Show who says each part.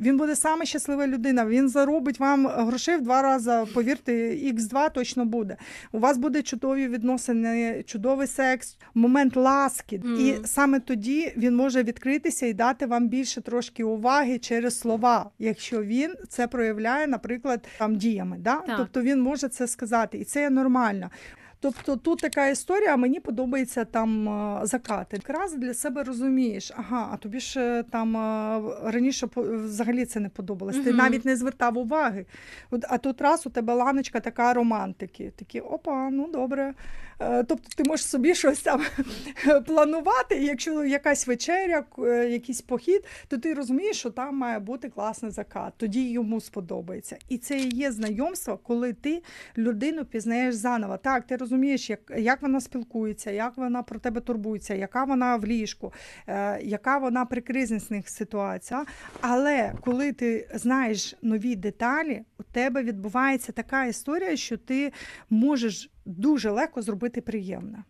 Speaker 1: він буде саме щаслива людина. Він заробить вам грошей в два рази. Повірте, X2 точно буде. У вас буде чудові відносини, чудовий секс, момент ласки.
Speaker 2: Мгм.
Speaker 1: І саме тоді він може відкритися і дати вам більше трошки уваги через слова, якщо він це проявляє, наприклад, там діями. Да?
Speaker 2: Так.
Speaker 1: Тобто він може це сказати, і це є нормально. Тобто тут така історія, а мені подобається там е, закати. Якраз для себе розумієш, ага, а тобі ж е, там е, раніше взагалі це не подобалось. Ти навіть не звертав уваги. А тут раз у тебе ланочка така романтики. Такі, опа, ну добре. Тобто ти можеш собі щось там планувати, і якщо якась вечеря, якийсь похід, то ти розумієш, що там має бути класний закат. Тоді йому сподобається. І це і є знайомство, коли ти людину пізнаєш заново. Так, ти розумієш, як, як вона спілкується, як вона про тебе турбується, яка вона в ліжку, е, яка вона при кризисних ситуаціях. Але коли ти знаєш нові деталі, у тебе відбувається така історія, що ти можеш дуже легко зробити приємне.